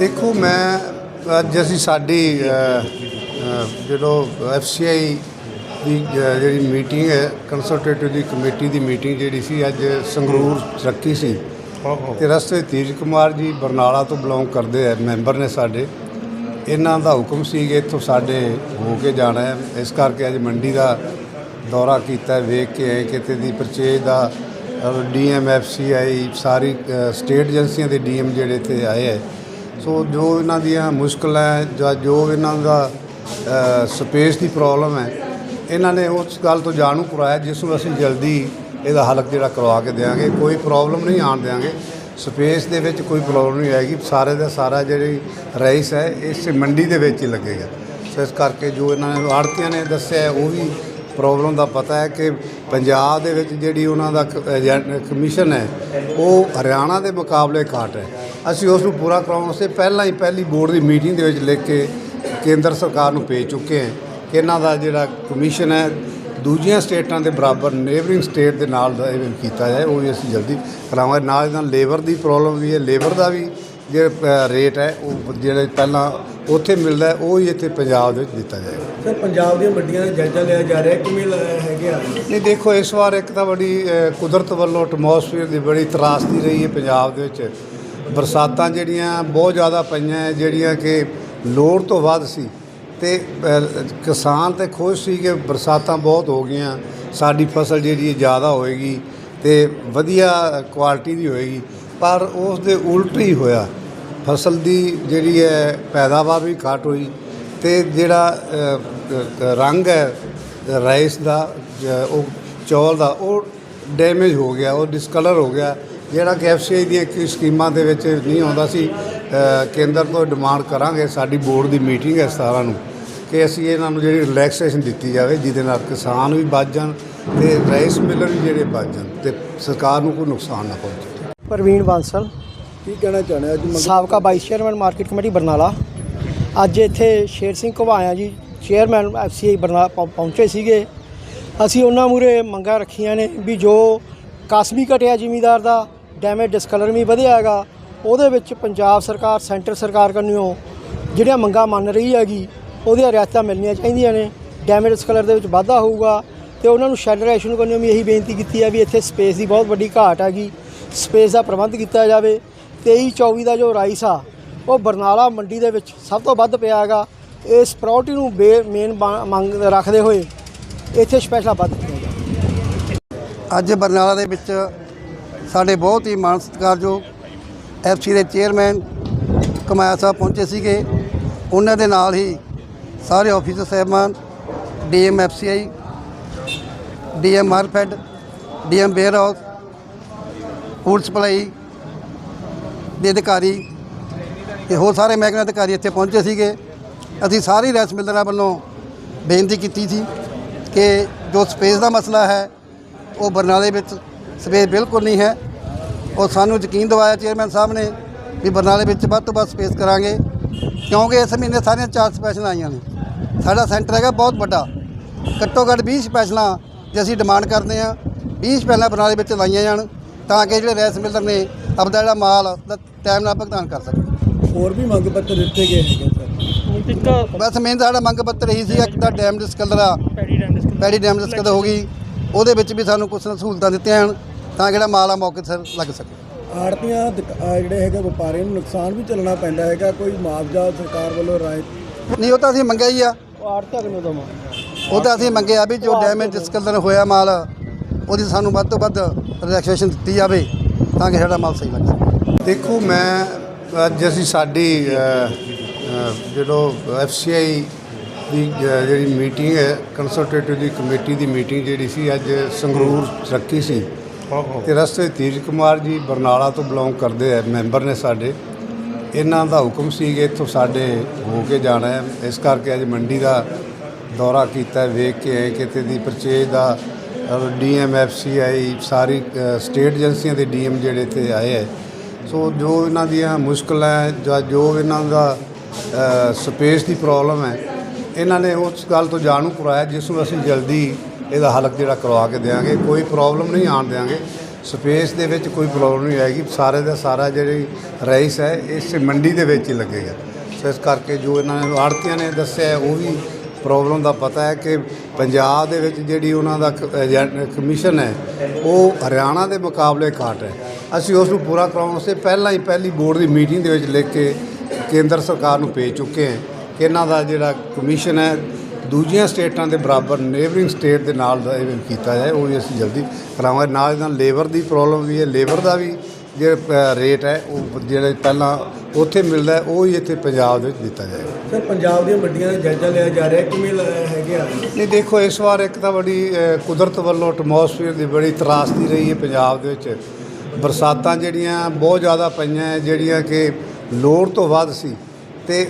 ਦੇਖੋ ਮੈਂ ਅੱਜ ਅਸੀਂ ਸਾਡੀ ਅ, ਅ, ਜਦੋਂ ਐਫਸੀਆਈ ਦੀ ਜਿਹੜੀ ਮੀਟਿੰਗ ਹੈ ਕੰਸਲਟੇਟਿਵ ਦੀ ਕਮੇਟੀ ਦੀ ਮੀਟਿੰਗ ਜਿਹੜੀ ਸੀ ਅੱਜ ਸੰਗਰੂਰ 'ਚ ਰੱਖੀ ਸੀ। ਤੇ ਰਸਤੇ ਤੀਜ ਕੁਮਾਰ ਜੀ ਬਰਨਾਲਾ ਤੋਂ ਬਿਲੋਂਗ ਕਰਦੇ ਆ ਮੈਂਬਰ ਨੇ ਸਾਡੇ। ਇਹਨਾਂ ਦਾ ਹੁਕਮ ਸੀ ਕਿ ਇੱਥੋਂ ਸਾਡੇ ਹੋ ਕੇ ਜਾਣਾ ਹੈ। ਇਸ ਕਰਕੇ ਅੱਜ ਮੰਡੀ ਦਾ ਦੌਰਾ ਕੀਤਾ ਵੇਖ ਕੇ ਆਏ ਕਿਤੇ ਦੀ ਪਰਚੇਜ ਦਾ ਡੀਐਮਐਫਸੀਆਈ ਸਾਰੀ ਸਟੇਟ ਏਜੰਸੀਆਂ ਦੇ ਡੀਐਮ ਜਿਹੜੇ ਇੱਥੇ ਆਏ ਹੈ ਸੋ ਜੋ ਇਹਨਾਂ ਦੀਆਂ ਮੁਸ਼ਕਲਾਂ ਹੈ, ਜਾਂ ਜੋ ਇਹਨਾਂ ਦਾ ਸਪੇਸ ਦੀ ਪ੍ਰੋਬਲਮ ਹੈ, ਇਹਨਾਂ ਨੇ ਉਸ ਗੱਲ ਤੋਂ ਜਾਣੂ ਕਰਾਇਆ, ਜਿਸ ਨੂੰ ਅਸੀਂ ਜਲਦੀ ਇਹਦਾ ਹੱਲ ਜਿਹੜਾ ਕਰਵਾ ਕੇ ਦੇਵਾਂਗੇ ਕੋਈ ਪ੍ਰੋਬਲਮ ਨਹੀਂ ਆਉਣ ਦੇਵਾਂਗੇ ਸਪੇਸ ਦੇ ਵਿੱਚ ਕੋਈ ਪ੍ਰੋਬਲਮ ਨਹੀਂ ਆਏਗੀ। ਸਾਰੇ ਦਾ ਸਾਰਾ ਜਿਹੜੀ ਰਾਈਸ ਹੈ, ਇਸ ਮੰਡੀ ਦੇ ਵਿੱਚ ਹੀ ਲੱਗੇਗਾ। ਸੋ ਇਸ ਕਰਕੇ ਜੋ ਇਹਨਾਂ ਨੇ ਆੜਤੀਆਂ ਨੇ ਦੱਸਿਆ ਉਹ ਵੀ ਪ੍ਰੋਬਲਮ ਦਾ ਪਤਾ ਹੈ ਕਿ ਪੰਜਾਬ ਦੇ ਵਿੱਚ ਜਿਹੜੀ ਉਹਨਾਂ ਦਾ ਕਮਿਸ਼ਨ ਹੈ, ਉਹ ਹਰਿਆਣਾ ਦੇ ਮੁਕਾਬਲੇ ਘਾਟ ਹੈ। ਅਸੀਂ ਉਸ ਨੂੰ ਪੂਰਾ ਕਰਾਉਣ ਵਾਸਤੇ ਪਹਿਲਾਂ ਹੀ ਪਹਿਲੀ ਬੋਰਡ ਦੀ ਮੀਟਿੰਗ ਦੇ ਵਿੱਚ ਲਿਖ ਕੇ ਕੇਂਦਰ ਸਰਕਾਰ ਨੂੰ ਭੇਜ ਚੁੱਕੇ ਹਾਂ ਕਿ ਇਹਨਾਂ ਦਾ ਜਿਹੜਾ ਕਮਿਸ਼ਨ ਹੈ, ਦੂਜੀਆਂ ਸਟੇਟਾਂ ਦੇ ਬਰਾਬਰ ਨੇਬਰਿੰਗ ਸਟੇਟ ਦੇ ਨਾਲ ਦਾ ਇਹ ਕੀਤਾ ਜਾਏ, ਉਹ ਵੀ ਅਸੀਂ ਜਲਦੀ ਕਰਾਵਾਂਗੇ। ਨਾਲ ਇਹਨਾਂ ਲੇਬਰ ਦੀ ਪ੍ਰੋਬਲਮ ਵੀ ਹੈ ਲੇਬਰ ਦਾ ਵੀ ਜਿਹੜਾ ਰੇਟ ਹੈ, ਉਹ ਜਿਹੜੇ ਪਹਿਲਾਂ ਉੱਥੇ ਮਿਲਦਾ ਉਹ ਹੀ ਇੱਥੇ ਪੰਜਾਬ ਦੇ ਵਿੱਚ ਦਿੱਤਾ ਜਾਏਗਾ। ਸਰ ਪੰਜਾਬ ਦੀਆਂ ਮੰਡੀਆਂ ਦਾ ਜਾਇਜ਼ਾ ਲਿਆ ਜਾ ਰਿਹਾ ਕਿਵੇਂ ਲ- ਹੈਗੇ ਆ? ਨਹੀਂ ਦੇਖੋ ਇਸ ਵਾਰ ਇੱਕ ਤਾਂ ਬੜੀ ਅ, ਕੁਦਰਤ ਵੱਲੋਂ ਐਟਮੋਸਫੀਅਰ ਦੀ ਬੜੀ ਤਰਾਸਦੀ ਰਹੀ ਹੈ ਪੰਜਾਬ ਦੇ ਵਿੱਚ। ਬਰਸਾਤਾਂ ਜਿਹੜੀਆਂ ਬਹੁਤ ਜ਼ਿਆਦਾ ਪਈਆਂ ਹੈ, ਜਿਹੜੀਆਂ ਕਿ ਲੋੜ ਤੋਂ ਵੱਧ ਸੀ। ਤੇ ਅ, ਕਿਸਾਨ ਤੇ ਖੁਸ਼ ਸੀ ਕਿ ਬਰਸਾਤਾਂ ਬਹੁਤ ਹੋ ਗਈਆਂ ਸਾਡੀ ਫਸਲ ਜਿਹੜੀ ਹੈ ਜ਼ਿਆਦਾ ਹੋਏਗੀ ਤੇ ਵਧੀਆ ਕੁਆਲਿਟੀ ਦੀ ਹੋਏਗੀ। ਪਰ ਉਸ ਦੇ ਉਲਟ ਹੀ ਹੋਇਆ। ਫਸਲ ਦੀ ਜਿਹੜੀ ਹੈ ਪੈਦਾਵਾਰ ਵੀ ਘੱਟ ਹੋਈ ਤੇ ਜਿਹੜਾ ਰੰਗ ਹੈ, ਰਾਈਸ ਦਾ ਉਹ ਚੌਲ ਦਾ, ਉਹ ਡੈਮੇਜ ਹੋ ਗਿਆ, ਉਹ ਡਿਸਕਲਰ ਹੋ ਗਿਆ, ਜਿਹੜਾ ਕਿ ਐਫਸੀਆਈ ਦੀਆਂ ਕੀ ਸਕੀਮਾਂ ਦੇ ਵਿੱਚ ਨਹੀਂ ਆਉਂਦਾ ਸੀ ਕੇਂਦਰ ਤੋਂ ਡਿਮਾਂਡ ਕਰਾਂਗੇ, ਸਾਡੀ ਬੋਰਡ ਦੀ ਮੀਟਿੰਗ ਹੈ 17 ਨੂੰ, ਕਿ ਅਸੀਂ ਇਹਨਾਂ ਨੂੰ ਜਿਹੜੀ ਰਿਲੈਕਸੇਸ਼ਨ ਦਿੱਤੀ ਜਾਵੇ, ਜਿਹਦੇ ਨਾਲ ਕਿਸਾਨ ਵੀ ਬਚ ਜਾਣ ਤੇ ਰਾਈਸ ਮਿਲਰ ਵੀ ਜਿਹੜੇ ਬਚ ਜਾਣ, ਤੇ ਸਰਕਾਰ ਨੂੰ ਕੋਈ ਨੁਕਸਾਨ ਨਾ ਪਹੁੰਚੇ। ਪ੍ਰਵੀਨ ਬਾਂਸਲ। ਕੀ ਕਹਿਣਾ ਚਾਹੁੰਦੇ ਅੱਜ ਸਾਬਕਾ vice chairman market committee Barnala. ਅੱਜ ਇੱਥੇ ਸ਼ੇਰ ਸਿੰਘ ਘਵਾਇਆ ਜੀ। ਚੇਅਰਮੈਨ ਐਫਸੀਆਈ ਬਰਨਾਲਾ ਪਹੁੰਚੇ ਸੀਗੇ। ਅਸੀਂ ਉਹਨਾਂ ਮੂਰੇ ਮੰਗਾਂ ਰੱਖੀਆਂ ਨੇ ਵੀ ਜੋ ਕਾਸਮੀ ਘਟਿਆ ਜ਼ਿਮੀਦਾਰ ਦਾ ਡੈਮੇਜ ਡਿਸਕਲਰ ਵੀ ਵਧਿਆ ਹੈਗਾ, ਉਹਦੇ ਵਿੱਚ ਪੰਜਾਬ ਸਰਕਾਰ, ਸੈਂਟਰ ਸਰਕਾਰ ਕੰਨਿਓ ਜਿਹੜੀਆਂ ਮੰਗਾਂ ਮੰਨ ਰਹੀ ਹੈਗੀ, ਉਹਦੀਆਂ ਰਿਆਇਤਾਂ ਮਿਲਣੀਆਂ ਚਾਹੀਦੀਆਂ ਨੇ। ਡੈਮੇਜ ਡਿਸਕਲਰ ਦੇ ਵਿੱਚ ਵਾਧਾ ਹੋਊਗਾ ਤੇ ਉਹਨਾਂ ਨੂੰ ਸ਼ੈਲਰ ਐਸ਼ਨ ਕੰਨਿਓ ਵੀ ਇਹੀ ਬੇਨਤੀ ਕੀਤੀ ਹੈ ਵੀ ਇੱਥੇ ਸਪੇਸ ਦੀ ਬਹੁਤ ਵੱਡੀ ਘਾਟ ਹੈਗੀ। ਸਪੇਸ ਦਾ ਪ੍ਰਬੰਧ ਕੀਤਾ ਜਾਵੇ। 23 24 ਦਾ ਜੋ ਰਾਈਸ ਆ, ਉਹ ਬਰਨਾਲਾ ਮੰਡੀ ਦੇ ਵਿੱਚ ਸਭ ਤੋਂ ਵੱਧ ਪਿਆ ਹੈਗਾ। ਇਸ ਪ੍ਰਾਇੋਰਟੀ ਨੂੰ ਮੇਨ ਮੰਗ ਰੱਖਦੇ ਹੋਏ ਇੱਥੇ ਸਪੈਸ਼ਲ ਵੱਧ ਅੱਜ ਬਰਨਾਲਾ ਦੇ ਵਿੱਚ ਸਾਡੇ ਬਹੁਤ ਹੀ ਮਾਣ ਸਤਿਕਾਰਯੋਗ ਐਫਸੀ ਦੇ ਚੇਅਰਮੈਨ ਕਮਾਇਆ ਸਾਹਿਬ ਪਹੁੰਚੇ ਸੀਗੇ। ਉਹਨਾਂ ਦੇ ਨਾਲ ਹੀ ਸਾਰੇ ਆਫੀਸਰ ਸਾਹਿਬਾਨ DM FCI DM Markfed DM warehouse food supply ਦੇ ਅਧਿਕਾਰੀ ਤੇ ਹੋਰ ਸਾਰੇ ਮਹਿਕਮੇ ਅਧਿਕਾਰੀ ਇੱਥੇ ਪਹੁੰਚੇ ਸੀਗੇ। ਅਸੀਂ ਸਾਰੀ ਰੈਸ ਮਿਲਰਾਂ ਵੱਲੋਂ ਬੇਨਤੀ ਕੀਤੀ ਸੀ ਕਿ ਜੋ ਸਪੇਸ ਦਾ ਮਸਲਾ ਹੈ, ਉਹ ਬਰਨਾਲੇ ਵਿੱਚ ਸਪੇਸ ਬਿਲਕੁਲ ਨਹੀਂ ਹੈ। ਔਰ ਸਾਨੂੰ ਯਕੀਨ ਦਿਵਾਇਆ ਚੇਅਰਮੈਨ ਸਾਹਿਬ ਨੇ ਵੀ ਬਰਨਾਲੇ ਵਿੱਚ ਵੱਧ ਤੋਂ ਵੱਧ ਸਪੇਸ ਕਰਾਂਗੇ, ਕਿਉਂਕਿ ਇਸ ਮਹੀਨੇ ਸਾਰੀਆਂ ਚਾਰ ਸਪੈਸ਼ਲਾਂ ਆਈਆਂ ਨੇ। ਸਾਡਾ ਸੈਂਟਰ ਹੈਗਾ ਬਹੁਤ ਵੱਡਾ। ਘੱਟੋ ਘੱਟ 20 ਸਪੈਸ਼ਲਾਂ ਜੇ ਅਸੀਂ ਡਿਮਾਂਡ ਕਰਦੇ ਹਾਂ 20 ਸਪੈਸ਼ਲਾਂ ਬਰਨਾਲੇ ਵਿੱਚ ਲਾਈਆਂ ਜਾਣ ਤਾਂ ਕਿ ਜਿਹੜੇ ਰੈਸ ਮਿਲਰ ਨੇ ਆਪਦਾ ਜਿਹੜਾ ਮਾਲ ਦਾ ਟਾਈਮ ਨਾਲ ਭੁਗਤਾਨ ਕਰ ਸਕਣ ਹੋਰ ਵੀ ਮੰਗ ਪੱਤਰ ਦਿੱਤੇ ਗਏ ਹੈਗੇ ਸਰ? ਬਸ ਮੇਨ ਸਾਡਾ ਮੰਗ ਪੱਤਰ ਇਹੀ ਸੀ ਇੱਕ ਤਾਂ ਡੈਮ ਡਿਸਕਲਰ ਆ ਪੈਡੀ ਡੈਮ ਡਿਸਕਲਰ ਹੋ ਗਈ। ਉਹਦੇ ਵਿੱਚ ਵੀ ਸਾਨੂੰ ਕੁਝ ਸਹੂਲਤਾਂ ਦਿੱਤੀਆਂ ਹਨ ਤਾਂ ਜਿਹੜਾ ਮਾਲ ਆ ਮੌਕੇ ਸਿਰ ਲੱਗ ਸਕੇ। ਆੜਤੀਆਂ ਜਿਹੜੇ ਹੈਗੇ ਵਪਾਰੀਆਂ ਨੂੰ ਨੁਕਸਾਨ ਵੀ ਚੱਲਣਾ ਪੈਂਦਾ ਹੈਗਾ ਕੋਈ ਮੁਆਵਜ਼ਾ ਸਰਕਾਰ ਵੱਲੋਂ ਰਾਇਤ ਨਹੀਂ ਉਹ ਤਾਂ ਅਸੀਂ ਮੰਗਿਆ ਹੀ ਆ। ਉਹ ਤਾਂ ਅਸੀਂ ਮੰਗਿਆ ਵੀ ਜੋ ਡੈਮੇਜ ਡਿਸਕਲਰ ਹੋਇਆ ਮਾਲ ਉਹਦੀ ਸਾਨੂੰ ਵੱਧ ਤੋਂ ਵੱਧ ਰਿਲੈਕਸੇਸ਼ਨ ਦਿੱਤੀ ਜਾਵੇ। ਤਾਂ ਕਿ ਸਾਡਾ ਮਾਲ ਸਹੀ ਲੱਗ ਸਕੇ ਦੇਖੋ ਮੈਂ ਅੱਜ ਅਸੀਂ ਸਾਡੀ ਅ, ਅ, ਜਦੋਂ ਐਫਸੀਆਈ ਦੀ ਜਿਹੜੀ ਮੀਟਿੰਗ ਹੈ ਕੰਸਲਟੇਟਿਵ ਦੀ ਕਮੇਟੀ ਦੀ ਮੀਟਿੰਗ ਜਿਹੜੀ ਸੀ ਅੱਜ ਸੰਗਰੂਰ ਰੱਖੀ ਸੀ। ਤੇ ਰਸਤੇ ਤੀਜ ਕੁਮਾਰ ਜੀ ਬਰਨਾਲਾ ਤੋਂ ਬਿਲੋਂਗ ਕਰਦੇ ਆ ਮੈਂਬਰ ਨੇ ਸਾਡੇ। ਇਹਨਾਂ ਦਾ ਹੁਕਮ ਸੀ ਕਿ ਇੱਥੋਂ ਸਾਡੇ ਹੋ ਕੇ ਜਾਣਾ ਹੈ। ਇਸ ਕਰਕੇ ਅੱਜ ਮੰਡੀ ਦਾ ਦੌਰਾ ਕੀਤਾ ਵੇਖ ਕੇ ਆਏ ਕਿਤੇ ਦੀ ਪਰਚੇਜ ਦਾ ਡੀਐਮਐਫਸੀਆਈ ਸਾਰੀ ਸਟੇਟ ਏਜੰਸੀਆਂ ਦੇ ਡੀਐਮ ਜਿਹੜੇ ਇੱਥੇ ਆਏ ਹੈ ਸੋ ਜੋ ਇਹਨਾਂ ਦੀਆਂ ਮੁਸ਼ਕਲਾਂ ਜਾਂ ਜੋ ਇਹਨਾਂ ਦਾ ਸਪੇਸ ਦੀ ਪ੍ਰੋਬਲਮ ਹੈ, ਇਹਨਾਂ ਨੇ ਉਸ ਗੱਲ ਤੋਂ ਜਾਣੂ ਕਰਾਇਆ, ਜਿਸ ਨੂੰ ਅਸੀਂ ਜਲਦੀ ਇਹਦਾ ਹੱਲ ਜਿਹੜਾ ਕਰਵਾ ਕੇ ਦੇਵਾਂਗੇ ਕੋਈ ਪ੍ਰੋਬਲਮ ਨਹੀਂ ਆਉਣ ਦੇਵਾਂਗੇ ਸਪੇਸ ਦੇ ਵਿੱਚ ਕੋਈ ਪ੍ਰੋਬਲਮ ਨਹੀਂ ਆਏਗੀ। ਸਾਰੇ ਦਾ ਸਾਰਾ ਜਿਹੜੀ ਰਾਈਸ ਹੈ, ਇਸ ਮੰਡੀ ਦੇ ਵਿੱਚ ਹੀ ਲੱਗੇਗਾ ਸੋ ਇਸ ਕਰਕੇ ਜੋ ਇਹਨਾਂ ਨੇ ਆੜਤੀਆਂ ਨੇ ਦੱਸਿਆ, ਉਹ ਵੀ ਪ੍ਰੋਬਲਮ ਦਾ ਪਤਾ ਹੈ ਕਿ ਪੰਜਾਬ ਦੇ ਵਿੱਚ ਜਿਹੜੀ ਉਹਨਾਂ ਦਾ ਕਮਿਸ਼ਨ ਹੈ, ਉਹ ਹਰਿਆਣਾ ਦੇ ਮੁਕਾਬਲੇ ਘਾਟ ਹੈ। ਅਸੀਂ ਉਸ ਨੂੰ ਪੂਰਾ ਕਰਾਉਣ ਵਾਸਤੇ ਪਹਿਲਾਂ ਹੀ ਪਹਿਲੀ ਬੋਰਡ ਦੀ ਮੀਟਿੰਗ ਦੇ ਵਿੱਚ ਲਿਖ ਕੇ ਕੇਂਦਰ ਸਰਕਾਰ ਨੂੰ ਭੇਜ ਚੁੱਕੇ ਹਾਂ ਕਿ ਇਹਨਾਂ ਦਾ ਜਿਹੜਾ ਕਮਿਸ਼ਨ ਹੈ, ਦੂਜੀਆਂ ਸਟੇਟਾਂ ਦੇ ਬਰਾਬਰ ਨੇਬਰਿੰਗ ਸਟੇਟ ਦੇ ਨਾਲ ਦਾ ਇਵਨ ਕੀਤਾ ਜਾਏ, ਉਹ ਵੀ ਅਸੀਂ ਜਲਦੀ ਕਰਾਵਾਂਗੇ। ਨਾਲ ਨਾਲ ਲੇਬਰ ਦੀ ਪ੍ਰੋਬਲਮ ਵੀ ਹੈ ਲੇਬਰ ਦਾ ਵੀ ਜਿਹੜਾ ਰੇਟ ਹੈ ਉਹ ਜਿਹੜੇ ਪਹਿਲਾਂ ਉੱਥੇ ਮਿਲਦਾ ਉਹ ਹੀ ਇੱਥੇ ਪੰਜਾਬ ਦੇ ਵਿੱਚ ਦਿੱਤਾ ਜਾਏਗਾ। ਸਰ ਪੰਜਾਬ ਦੀਆਂ ਮੰਡੀਆਂ ਦਾ ਜਾਇਜ਼ਾ ਲਿਆ ਜਾ ਰਿਹਾ ਕਿਵੇਂ ਲਾਇਆ ਹੈਗੇ ਆ? ਨਹੀਂ ਦੇਖੋ ਇਸ ਵਾਰ ਇੱਕ ਤਾਂ ਬੜੀ ਕੁਦਰਤ ਵੱਲੋਂ ਐਟਮੋਸਫੀਅਰ ਦੀ ਬੜੀ ਤਰਾਸਦੀ ਰਹੀ ਹੈ ਪੰਜਾਬ ਦੇ ਵਿੱਚ। ਬਰਸਾਤਾਂ ਜਿਹੜੀਆਂ ਬਹੁਤ ਜ਼ਿਆਦਾ ਪਈਆਂ ਹੈ, ਜਿਹੜੀਆਂ ਕਿ ਲੋੜ ਤੋਂ ਵੱਧ ਸੀ। ਤੇ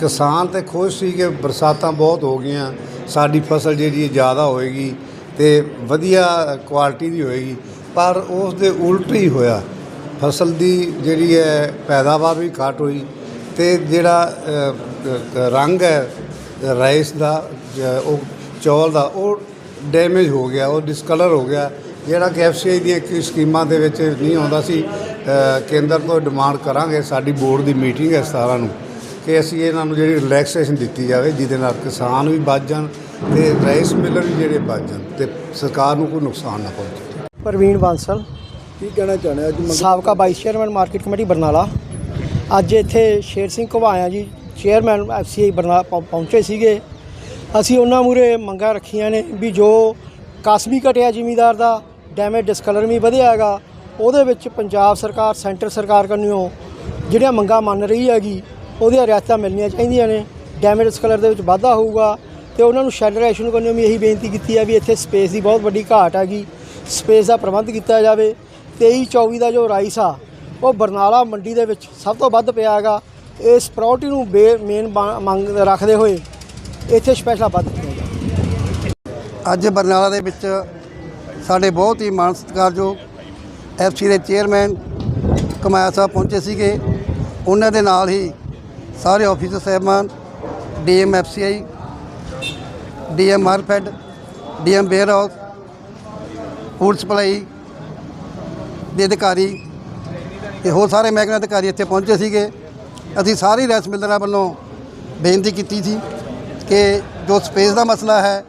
ਕਿਸਾਨ ਤੇ ਖੁਸ਼ ਸੀ ਕਿ ਬਰਸਾਤਾਂ ਬਹੁਤ ਹੋ ਗਈਆਂ ਸਾਡੀ ਫਸਲ ਜਿਹੜੀ ਜ਼ਿਆਦਾ ਹੋਏਗੀ ਤੇ ਵਧੀਆ ਕੁਆਲਿਟੀ ਦੀ ਹੋਏਗੀ। ਪਰ ਉਸ ਦੇ ਉਲਟ ਹੀ ਹੋਇਆ। ਫਸਲ ਦੀ ਜਿਹੜੀ ਹੈ ਪੈਦਾਵਾਰ ਵੀ ਘੱਟ ਹੋਈ ਤੇ ਜਿਹੜਾ ਰੰਗ ਹੈ, ਰਾਈਸ ਦਾ ਉਹ ਚੌਲ ਦਾ, ਉਹ ਡੈਮੇਜ ਹੋ ਗਿਆ, ਉਹ ਡਿਸਕਲਰ ਹੋ ਗਿਆ। ਜਿਹੜਾ ਕਿ ਐਫਸੀਆਈ ਦੀਆਂ ਕੀ ਸਕੀਮਾਂ ਦੇ ਵਿੱਚ ਨਹੀਂ ਆਉਂਦਾ ਸੀ ਕੇਂਦਰ ਤੋਂ ਡਿਮਾਂਡ ਕਰਾਂਗੇ, ਸਾਡੀ ਬੋਰਡ ਦੀ ਮੀਟਿੰਗ ਹੈ 17 ਨੂੰ, ਕਿ ਅਸੀਂ ਇਹਨਾਂ ਨੂੰ ਜਿਹੜੀ ਰਿਲੈਕਸੇਸ਼ਨ ਦਿੱਤੀ ਜਾਵੇ, ਜਿਹਦੇ ਨਾਲ ਕਿਸਾਨ ਵੀ ਬਚ ਜਾਣ ਤੇ ਰਾਈਸ ਮਿਲਰ ਵੀ ਜਿਹੜੇ ਬਚ ਜਾਣ ਤੇ ਸਰਕਾਰ ਨੂੰ ਕੋਈ ਨੁਕਸਾਨ ਨਾ ਪਹੁੰਚੇ। ਪ੍ਰਵੀਨ ਬਾਂਸਲ। ਕੀ ਕਹਿਣਾ ਚਾਹੁੰਦੇ ਅੱਜ ਸਾਬਕਾ vice chairman market committee Barnala. ਅੱਜ ਇੱਥੇ ਸ਼ੇਰ ਸਿੰਘ ਘਵਾਇਆ ਜੀ। ਚੇਅਰਮੈਨ ਐਫਸੀਆਈ ਬਰਨਾਲਾ ਪਹੁੰ- ਪਹੁੰਚੇ ਸੀਗੇ। ਅਸੀਂ ਉਹਨਾਂ ਮੂਰੇ ਮੰਗਾਂ ਰੱਖੀਆਂ ਨੇ ਵੀ ਜੋ ਕਾਸਮੀ ਘਟਿਆ ਜ਼ਿਮੀਦਾਰ ਦਾ ਡੈਮੇਜ ਡਿਸਕਲਰ ਵੀ ਵਧਿਆ ਹੈਗਾ ਉਹਦੇ ਵਿੱਚ ਪੰਜਾਬ ਸਰਕਾਰ ਸੈਂਟਰ ਸਰਕਾਰ ਕੰਨਿਓ ਜਿਹੜੀਆਂ ਮੰਗਾਂ ਮੰਨ ਰਹੀ ਹੈਗੀ ਉਹਦੀਆਂ ਰਿਆਇਤਾਂ ਮਿਲਣੀਆਂ ਚਾਹੀਦੀਆਂ ਨੇ। ਡੈਮੇਜ ਡਿਸਕਲਰ ਦੇ ਵਿੱਚ ਵਾਧਾ ਹੋਊਗਾ ਤੇ ਉਹਨਾਂ ਨੂੰ ਸ਼ੈਲਰ ਐਸ਼ਨ ਕੰਨਿਓ ਵੀ ਇਹੀ ਬੇਨਤੀ ਕੀਤੀ ਹੈ ਵੀ ਇੱਥੇ ਸਪੇਸ ਦੀ ਬਹੁਤ ਵੱਡੀ ਘਾਟ ਹੈਗੀ। ਸਪੇਸ ਦਾ ਪ੍ਰਬੰਧ ਕੀਤਾ ਜਾਵੇ। 23 24 ਦਾ ਜੋ ਰਾਈਸ ਆ, ਉਹ ਬਰਨਾਲਾ ਮੰਡੀ ਦੇ ਵਿੱਚ ਸਭ ਤੋਂ ਵੱਧ ਪਿਆ ਹੈਗਾ। ਇਸ ਪ੍ਰਾਇੋਰਟੀ ਨੂੰ ਮੇਨ ਮੰਗ ਰੱਖਦੇ ਹੋਏ ਇੱਥੇ ਸਪੈਸ਼ਲ ਵੱਧ ਕੀਤਾ ਅੱਜ ਬਰਨਾਲਾ ਦੇ ਵਿੱਚ ਸਾਡੇ ਬਹੁਤ ਹੀ ਮਾਣ ਸਤਿਕਾਰਯੋਗ ਐਫਸੀ ਦੇ ਚੇਅਰਮੈਨ ਕਮਾਇਆ ਸਾਹਿਬ ਪਹੁੰਚੇ ਸੀਗੇ। ਉਹਨਾਂ ਦੇ ਨਾਲ ਹੀ ਸਾਰੇ ਆਫੀਸਰ ਸਾਹਿਬਾਨ DM FCI DM Markfed DM warehouse food supply ਦੇ ਅਧਿਕਾਰੀ ਤੇ ਹੋਰ ਸਾਰੇ ਮਹਿਕਮੇ ਅਧਿਕਾਰੀ ਇੱਥੇ ਪਹੁੰਚੇ ਸੀਗੇ। ਅਸੀਂ ਸਾਰੀ ਰੈਸ ਮਿਲਰਾਂ ਵੱਲੋਂ ਬੇਨਤੀ ਕੀਤੀ ਸੀ ਕਿ ਜੋ ਸਪੇਸ ਦਾ ਮਸਲਾ ਹੈ,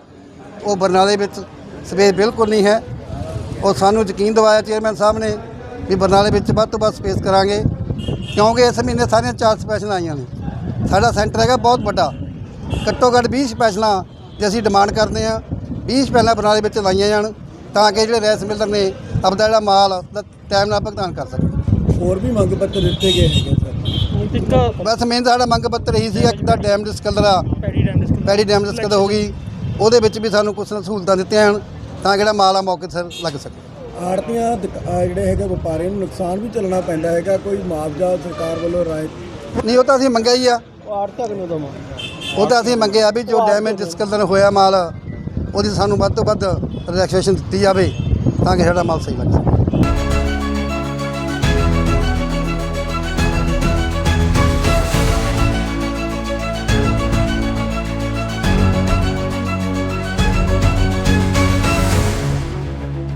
ਉਹ ਬਰਨਾਲੇ ਵਿੱਚ ਸਪੇਸ ਬਿਲਕੁਲ ਨਹੀਂ ਹੈ। ਉਹ ਸਾਨੂੰ ਯਕੀਨ ਦਿਵਾਇਆ ਚੇਅਰਮੈਨ ਸਾਹਿਬ ਨੇ ਵੀ ਬਰਨਾਲੇ ਵਿੱਚ ਵੱਧ ਤੋਂ ਵੱਧ ਸਪੇਸ ਕਰਾਂਗੇ, ਕਿਉਂਕਿ ਇਸ ਮਹੀਨੇ ਸਾਰੀਆਂ ਚਾਰ ਸਪੈਸ਼ਲਾਂ ਆਈਆਂ ਨੇ। ਸਾਡਾ ਸੈਂਟਰ ਹੈਗਾ ਬਹੁਤ ਵੱਡਾ। ਘੱਟੋ ਘੱਟ 20 ਸਪੈਸ਼ਲਾਂ ਜੇ ਅਸੀਂ ਡਿਮਾਂਡ ਕਰਦੇ ਹਾਂ 20 ਸਪੈਸ਼ਲਾਂ ਬਰਨਾਲੇ ਵਿੱਚ ਲਾਈਆਂ ਜਾਣ। ਤਾਂ ਕਿ ਜਿਹੜੇ ਰੈਸ ਮਿਲਰ ਨੇ ਆਪਦਾ ਜਿਹੜਾ ਮਾਲ ਦਾ ਟਾਈਮ ਨਾਲ ਭੁਗਤਾਨ ਕਰ ਸਕਣ। ਹੋਰ ਵੀ ਮੰਗ ਪੱਤਰ ਦਿੱਤੇ ਗਏ ਹੈਗੇ ਸਰ? ਬਸ ਮੇਨ ਸਾਡਾ ਮੰਗ ਪੱਤਰ ਇਹੀ ਸੀ ਇੱਕ ਤਾਂ ਡੈਮ ਡਿਸਕਲਰ ਆ। ਪੈਡੀ ਡੈਮ ਡਿਸਕਲਰ ਹੋ ਗਈ। ਉਹਦੇ ਵਿੱਚ ਵੀ ਸਾਨੂੰ ਕੁਝ ਸਹੂਲਤਾਂ ਦਿੱਤੀਆਂ ਹਨ ਤਾਂ ਜਿਹੜਾ ਮਾਲ ਆ ਮੌਕੇ ਸਿਰ ਲੱਗ ਸਕੇ। ਆੜਤੀਆਂ ਜਿਹੜੇ ਹੈਗੇ ਵਪਾਰੀਆਂ ਨੂੰ ਨੁਕਸਾਨ ਵੀ ਚੱਲਣਾ ਪੈਂਦਾ ਹੈਗਾ ਕੋਈ ਮੁਆਵਜ਼ਾ ਸਰਕਾਰ ਵੱਲੋਂ ਰਾਇ ਨਹੀਂ ਉਹ ਤਾਂ ਅਸੀਂ ਮੰਗਿਆ ਹੀ ਆ। ਉਹ ਆੜਤੀਆਂ ਕਿੰਨੂੰ ਦਵਾਂ ਉਹ ਤਾਂ ਅਸੀਂ ਮੰਗਿਆ ਵੀ ਜੋ ਡੈਮੇਜ ਡਿਸਕਲਰ ਹੋਇਆ ਮਾਲ ਉਹਦੀ ਸਾਨੂੰ ਵੱਧ ਤੋਂ ਵੱਧ ਰਿਲੈਕਸੇਸ਼ਨ ਦਿੱਤੀ ਜਾਵੇ ਤਾਂ ਕਿ ਸਾਡਾ ਮਾਲ ਸਹੀ ਲੱਗ ਸਕੇ